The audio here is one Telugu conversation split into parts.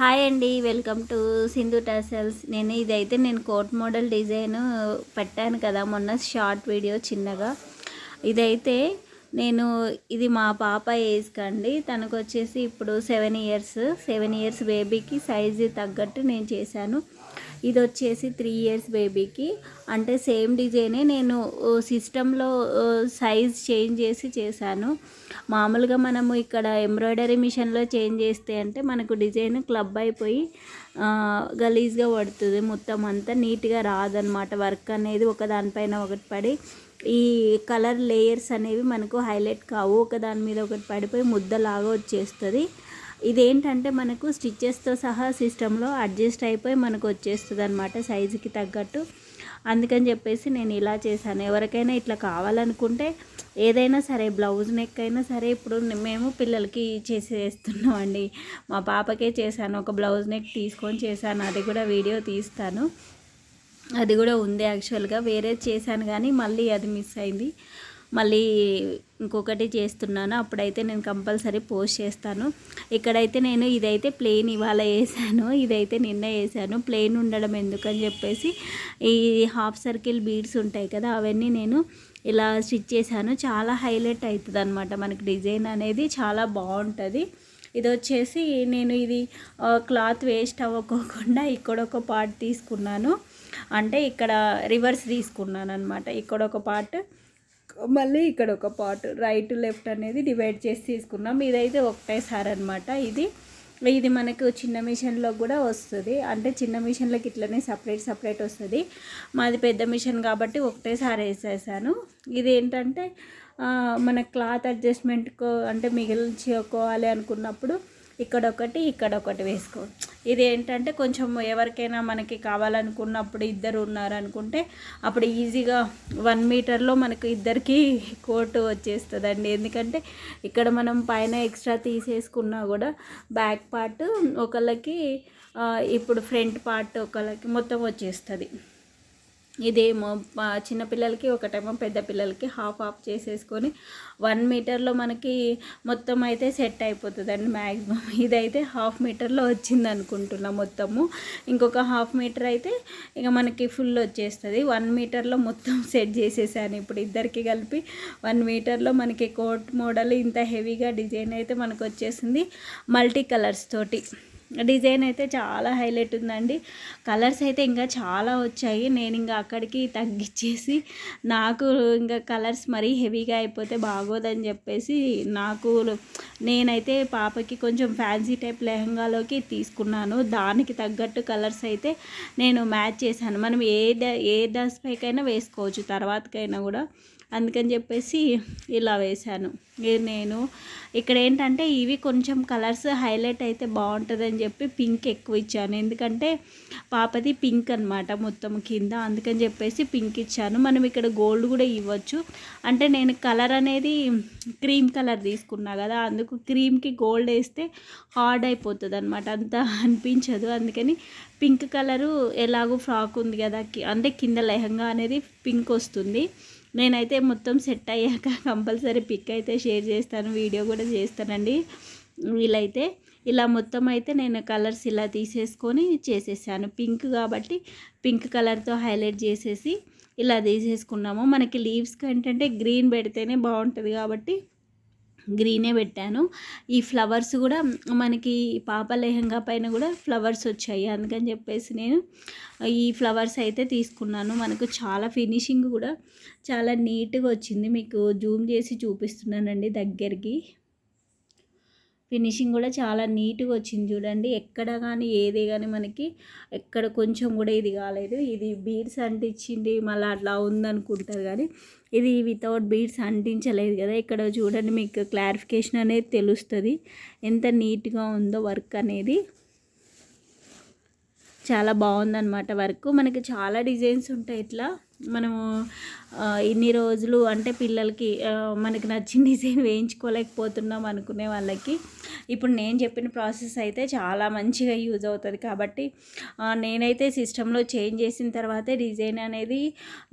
హాయ్ అండి వెల్కమ్ టు సింధు టసల్స్ నేను ఇదైతే నేను కోట్ మోడల్ డిజైన్ పెట్టాను కదా మొన్న షార్ట్ వీడియో చిన్నగా. ఇదైతే నేను ఇది మా పాప ఏజ్ కండి తనకు వచ్చేసి ఇప్పుడు సెవెన్ ఇయర్స్ సెవెన్ ఇయర్స్ బేబీకి సైజు తగ్గట్టు నేను చేశాను. ఇది వచ్చేసి త్రీ ఇయర్స్ బేబీకి అంటే సేమ్ డిజైనే నేను సిస్టంలో సైజ్ చేంజ్ చేసి చేశాను. మామూలుగా మనము ఇక్కడ ఎంబ్రాయిడరీ మిషన్లో చేంజ్ చేస్తే అంటే మనకు డిజైన్ క్లబ్ అయిపోయి గలీజ్గా పడుతుంది. మొత్తం అంతా నీట్గా రాదనమాట వర్క్ అనేది ఒక దానిపైన ఒకటి పడి ఈ కలర్ లేయర్స్ అనేవి మనకు హైలైట్ కావు. ఒక దాని మీద ఒకటి పడిపోయి ముద్దలాగా వచ్చేస్తుంది. ఇదేంటంటే మనకు స్టిచ్చెస్తో సహా సిస్టంలో అడ్జస్ట్ అయిపోయి మనకు వచ్చేస్తుంది అనమాట సైజుకి తగ్గట్టు. అందుకని చెప్పేసి నేను ఇలా చేశాను. ఎవరికైనా ఇట్లా కావాలనుకుంటే ఏదైనా సరే బ్లౌజ్ నెక్ అయినా సరే ఇప్పుడు మేము పిల్లలకి చేసేస్తున్నాం అండి మా పాపకే చేశాను. ఒక బ్లౌజ్ నెక్ తీసుకొని చేశాను. అది కూడా వీడియో తీస్తాను. అది కూడా ఉంది యాక్చువల్గా వేరే చేశాను కానీ మళ్ళీ అది మిస్ అయింది. మళ్ళీ ఇంకొకటి చేస్తున్నాను. అప్పుడైతే నేను కంపల్సరీ పోస్ట్ చేస్తాను. ఇక్కడైతే నేను ఇదైతే ప్లెయిన్ ఇవాళ వేసాను. ఇదైతే నిన్న వేసాను. ప్లెయిన్ ఉండడం ఎందుకని చెప్పేసి ఈ హాఫ్ సర్కిల్ బీడ్స్ ఉంటాయి కదా అవన్నీ నేను ఇలా స్టిచ్ చేశాను. చాలా హైలైట్ అవుతుంది అనమాట మనకి డిజైన్ అనేది చాలా బాగుంటుంది. ఇది వచ్చేసి నేను ఇది క్లాత్ వేస్ట్ అవ్వకోకుండా ఇక్కడ ఒక పార్ట్ తీసుకున్నాను. అంటే ఇక్కడ రివర్స్ తీసుకున్నాను అనమాట ఇక్కడ ఒక పార్ట్ మళ్ళీ ఇక్కడ ఒక పార్ట్ రైట్ లెఫ్ట్ అనేది డివైడ్ చేసి తీసుకున్నాం. ఇదైతే ఒకటేసారి అనమాట ఇది ఇది మనకు చిన్న మిషన్లో కూడా వస్తుంది. అంటే చిన్న మిషన్లోకి ఇట్లనే సపరేట్ సపరేట్ వస్తుంది. మాది పెద్ద మిషన్ కాబట్టి ఒకటేసారి వేసేసాను. ఇది ఏంటంటే మన క్లాత్ అడ్జస్ట్మెంట్కు అంటే మిగిల్చుకోవాలి అనుకున్నప్పుడు ఇక్కడ ఒకటి ఇక్కడ ఒకటి వేసుకో ఇది ఏంటంటే కొంచెం ఎవరికైనా మనకి కావాలనుకున్నప్పుడు ఇద్దరు ఉన్నారనుకుంటే అప్పుడు ఈజీగా వన్ మీటర్లో మనకు ఇద్దరికి కోటు వచ్చేస్తుందండి. ఎందుకంటే ఇక్కడ మనం పైన ఎక్స్ట్రా తీసేసుకున్నా కూడా బ్యాక్ పార్ట్ ఒకళ్ళకి ఇప్పుడు ఫ్రంట్ పార్ట్ ఒకళ్ళకి మొత్తం వచ్చేస్తుంది. ఇదేమో చిన్నపిల్లలకి ఒకటేమో పెద్ద పిల్లలకి హాఫ్ హాఫ్ చేసేసుకొని వన్ మీటర్లో మనకి మొత్తం అయితే సెట్ అయిపోతుంది అండి మ్యాక్సిమం ఇదైతే హాఫ్ మీటర్లో వచ్చింది అనుకుంటున్నా మొత్తము. ఇంకొక హాఫ్ మీటర్ అయితే ఇక మనకి ఫుల్ వచ్చేస్తుంది. వన్ మీటర్లో మొత్తం సెట్ చేసేసాను. ఇప్పుడు ఇద్దరికి కలిపి వన్ మీటర్లో మనకి కోట్ మోడల్ ఇంత హెవీగా డిజైన్ అయితే మనకు వచ్చేసింది మల్టీ కలర్స్ తోటి. డిజైన్ అయితే చాలా హైలైట్ ఉందండి. కలర్స్ అయితే ఇంకా చాలా వచ్చాయి. నేను ఇంకా అక్కడికి తగ్గించేసి నాకు ఇంకా కలర్స్ మరీ హెవీగా అయిపోతే బాగోదని చెప్పేసి నాకు నేనైతే పాపకి కొంచెం ఫ్యాన్సీ టైప్ లెహంగాలోకి తీసుకున్నాను. దానికి తగ్గట్టు కలర్స్ అయితే నేను మ్యాచ్ చేశాను. మనం ఏ ఏ డ్రెస్ పైకైనా వేసుకోవచ్చు తర్వాతకైనా కూడా. అందుకని చెప్పేసి ఇలా వేశాను. నేను ఇక్కడ ఏంటంటే ఇవి కొంచెం కలర్స్ హైలైట్ అయితే బాగుంటుందని చెప్పి పింక్ ఎక్కువ ఇచ్చాను ఎందుకంటే పాపది పింక్ అనమాట మొత్తం కింద. అందుకని చెప్పేసి పింక్ ఇచ్చాను. మనం ఇక్కడ గోల్డ్ కూడా ఇవ్వచ్చు. అంటే నేను కలర్ అనేది క్రీమ్ కలర్ తీసుకున్నా కదా అందుకు క్రీమ్కి గోల్డ్ వేస్తే హార్డ్ అయిపోతుంది అనమాట అంత అనిపించదు. అందుకని పింక్ కలరు ఎలాగో ఫ్రాక్ ఉంది కదా అంటే కింద లెహంగా అనేది పింక్ వస్తుంది. నేనైతే మొత్తం సెట్ అయ్యాక కంపల్సరీ పిక్ అయితే షేర్ చేస్తాను. వీడియో కూడా చేస్తానండి. వీలైతే ఇలా మొత్తం అయితే నేను కలర్స్ ఇలా తీసేసుకొని చేసేసాను. పింక్ కాబట్టి పింక్ కలర్తో హైలైట్ చేసేసి ఇలా తీసేసుకున్నాము. మనకి లీవ్స్కి ఏంటంటే గ్రీన్ పెడితేనే బాగుంటుంది కాబట్టి గ్రీనే పెట్టాను. ఈ ఫ్లవర్స్ కూడా మనకి పాప లెహంగా పైన కూడా ఫ్లవర్స్ వచ్చాయి. అందుకని చెప్పేసి నేను ఈ ఫ్లవర్స్ అయితే తీసుకున్నాను. మనకు చాలా ఫినిషింగ్ కూడా చాలా నీట్గా వచ్చింది. మీకు జూమ్ చేసి చూపిస్తున్నానండి దగ్గరికి. ఫినిషింగ్ కూడా చాలా నీట్గా వచ్చింది చూడండి. ఎక్కడ కానీ ఏది కానీ మనకి ఎక్కడ కొంచెం కూడా ఇది కాలేదు. ఇది బీడ్స్ అంటించింది. మళ్ళీ అట్లా ఉందనుకుంటారు కానీ ఇది వితౌట్ బీడ్స్ అంటించలేదు కదా. ఇక్కడ చూడండి మీకు క్లారిఫికేషన్ అనేది తెలుస్తుంది. ఎంత నీట్గా ఉందో వర్క్ అనేది. చాలా బాగుందన్నమాట వర్క్. మనకి చాలా డిజైన్స్ ఉంటాయి ఇట్లా. మనము ఇన్ని రోజులు అంటే పిల్లలకి మనకి నచ్చిన డిజైన్ వేయించుకోలేకపోతున్నాం అనుకునే వాళ్ళకి. ఇప్పుడు నేను చెప్పిన ప్రాసెస్ అయితే చాలా మంచిగా యూజ్ అవుతుంది కాబట్టి నేనైతే సిస్టంలో చేంజ్ చేసిన తర్వాతే డిజైన్ అనేది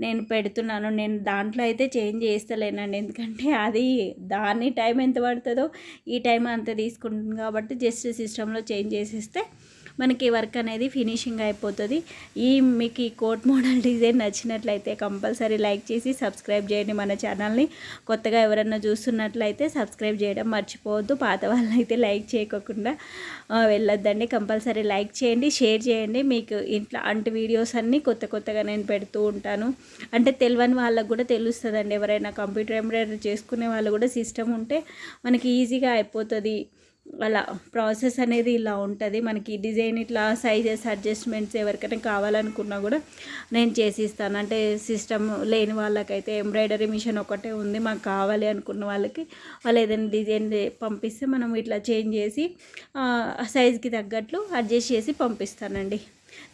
నేను పెడుతున్నాను. నేను దాంట్లో అయితే చేంజ్ చేస్తలేనండి. ఎందుకంటే అది దాని టైం ఎంత పడుతుందో ఈ టైం అంత తీసుకుంటుంది కాబట్టి జస్ట్ సిస్టంలో చేంజ్ చేసేస్తే మనకి వర్క్ అనేది ఫినిషింగ్ అయిపోతుంది. ఈ మీకు ఈ కోట్ మోడల్ డిజైన్ నచ్చినట్లయితే కంపల్సరీ లైక్ చేసి సబ్స్క్రైబ్ చేయండి మన ఛానల్ని. కొత్తగా ఎవరన్నా చూస్తున్నట్లయితే సబ్స్క్రైబ్ చేయడం మర్చిపోవద్దు. పాత వాళ్ళైతే లైక్ చేయకోకుండా వెళ్ళొద్దండి. కంపల్సరీ లైక్ చేయండి షేర్ చేయండి. మీకు ఇంట్లో అంటి వీడియోస్ అన్నీ కొత్త కొత్తగా నేను పెడుతూ ఉంటాను. అంటే తెలియని వాళ్ళకు కూడా తెలుస్తుందండి. ఎవరైనా కంప్యూటర్ ఎంబ్రాయిడరీ చేసుకునే వాళ్ళు కూడా సిస్టమ్ ఉంటే మనకి ఈజీగా అయిపోతుంది. అలా ప్రాసెస్ అనేది ఇలా ఉంటుంది. మనకి డిజైన్ ఇట్లా సైజెస్ అడ్జస్ట్మెంట్స్ ఎవరికైనా కావాలనుకున్నా కూడా నేను చేసి ఇస్తాను అంటే సిస్టమ్ లేని వాళ్ళకైతే ఎంబ్రాయిడరీ మిషన్ ఒకటే ఉంది. మాకు కావాలి అనుకున్న వాళ్ళకి వాళ్ళు ఏదైనా డిజైన్ పంపిస్తే మనం ఇట్లా చేంజ్ చేసి సైజ్కి తగ్గట్లు అడ్జస్ట్ చేసి పంపిస్తానండి.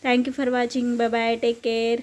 Thank you for watching bye take care